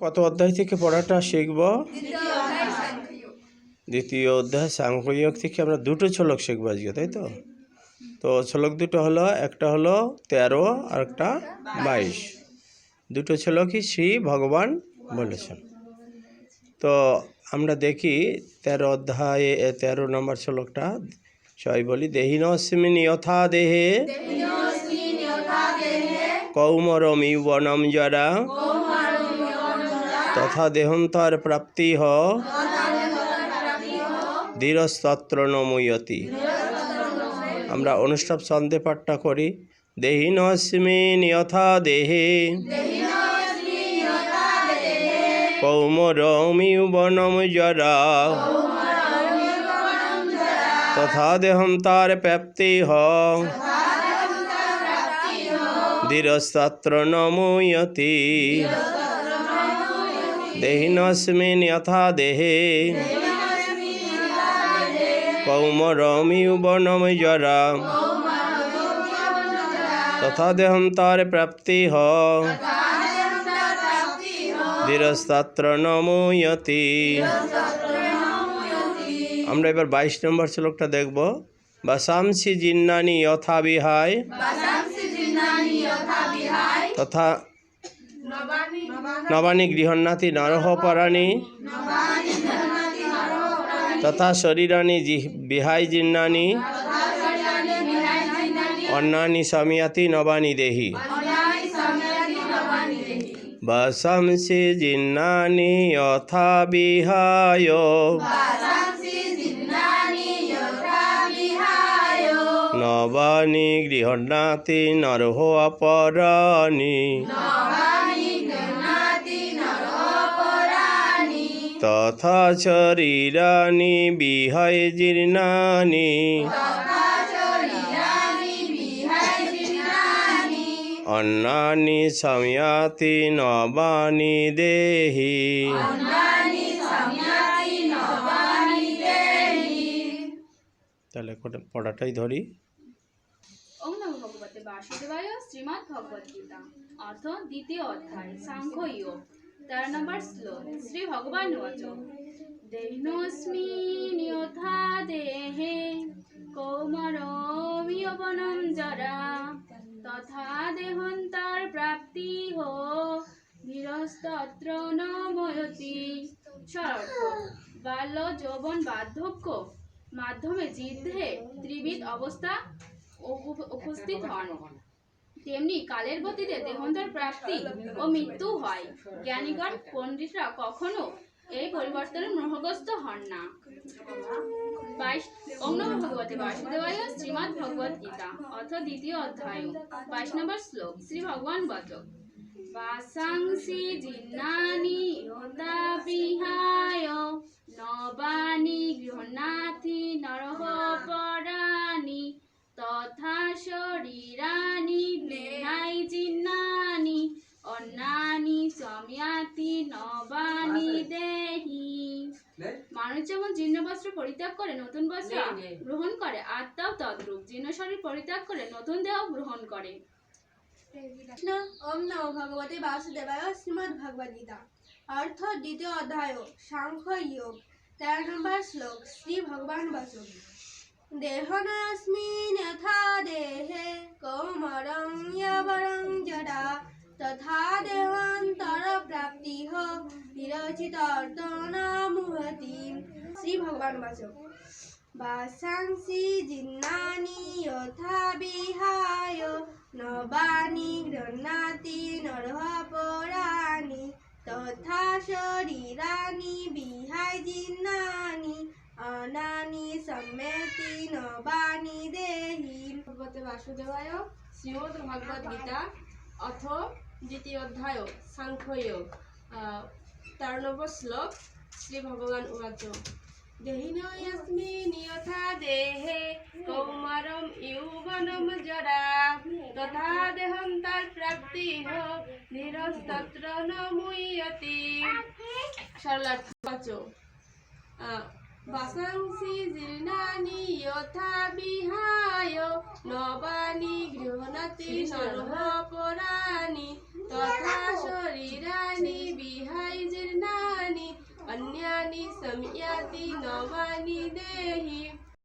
কত অধ্যায় থেকে পড়াটা শিখব? দ্বিতীয় অধ্যায় সাংখ্যিক থেকে আমরা দুটো ছলক শিখব আজকে তাই তো? তো ছলক দুটো হলো একটা হলো তেরো আর একটা বাইশ। দুটো ছলকই শ্রী ভগবান বলেছেন। তো আমরা দেখি তেরো অধ্যায়ে তেরো নম্বর শ্লোকটা সবাই বলি দেহিনস্মিন যথা দেহে কৌমরমি বনম জরা তথা দেহন্তর প্রাপ্তি হ। ধীরস্তত্র নময়তি আমরা অনুষ্ঠব ছন্দে পাঠটা করি। দেহিনস্মিন যথা দেহে। কৌমরমি বনম জরা। তথা দেহন্তার প্রাপ্তি হ। ধীরস্তত্র নময়তি দেহিনস্মিন যথা দেহে। কৌমরমি বনম জরা তথা দেহন্তার প্রাপ্তি হ। ধীরস্তত্র নময়তি আমরা এবার বাইশ নম্বর শ্লোকটা দেখব। বাসাংসি জিন্নানি যথা বিহায়। তথা নবানী গৃহন্নাতি নরহ পরাণী তথা শরীরানি বিহাই জিন্নানি অন্যানি সমিয়াতি নবানী দেহি বসংসি জিন্নানি অথা বিহায় নবানী গৃহন্নাতি নরহ অপরাণী তথা শরীরানি বিহায় জীর্ণানি অন্নানি সময়াতি নবানি দেহি। তাহলে কোটা- পড়াটাই ধরি। ওম নমো ভগবতে বাসুদেবায় শ্রীমদ্ ভগবদ গীতা অর্থ দ্বিতীয় অধ্যায় সাংখ্য তেরো নম্বর শ্লোক শ্রী ভগবান বচ দৈনস্মিন যথা দেহে কৌমরমিয়বনম জরা তথা দেহন্তার প্রাপ্তি হো ধীরস্তত্র নময়তি। শরৎ বাল্য যৌবন বার্ধক্য মাধ্যমে জিদ্ধে ত্রিবিধ অবস্থা উপস্থিত হন। তেমনি কালের গতিতে দেহন্তর প্রাপ্তি ও মৃত্যু হয়। জ্ঞানীগণ, পণ্ডিতরা কখনো এই পরিবর্তনে মোহগ্রস্ত হন না। গীতা অথ দ্বিতীয় অধ্যায়। বাইশ নম্বর শ্লোক শ্রী ভগবান বচক নরহ। দেহি। মানুষ যেমন জীর্ণ বস্ত্র পরিত্যাগ করে নতুন বস্ত্র গ্রহণ করে আত্মাও তদ্রূপ। জীর্ণ শরীর পরিত্যাগ করে নতুন দেহ গ্রহণ করে। ওম নমো ভগবতে বাসুদেবায় শ্রীমদ্ ভগবদ গীতা অর্থ দ্বিতীয় অধ্যায় সাংখ্য যোগ। তেরো নম্বর শ্লোক শ্রী ভগবান বচন দেহনাস্মিন যথা দেহে কৌমরং যবরং জড়া তথা দেহান্তর বিরচিত শ্রী ভগবান বচন বাসাংসি জিন্নানি যথা বিহায় নবানি গৃহণাতি নরহ তথা শরীরানি বিহাই জিন্নানি অনানি সম্মেতি নবানি দেহি ভগবতে বাসুদেবায় শ্রীমদ ভগবদ গীতা অথ দ্বিতীয় অধ্যায় সাংখ্যয়োগ তেরো নম্বর শ্লোক শ্রী ভগবান উবাচ যথা দেহে কৌমারম ইউবনম জরা তথা দেহন্তার প্রাপ্তি নিরস্তত্র ন সরলার্থ বাসাংসি জীর্ণানি যথা বিহায় নবানি গৃহণতি নরহ পরাণি ভূতানি সম্যাতি নবানি দেহি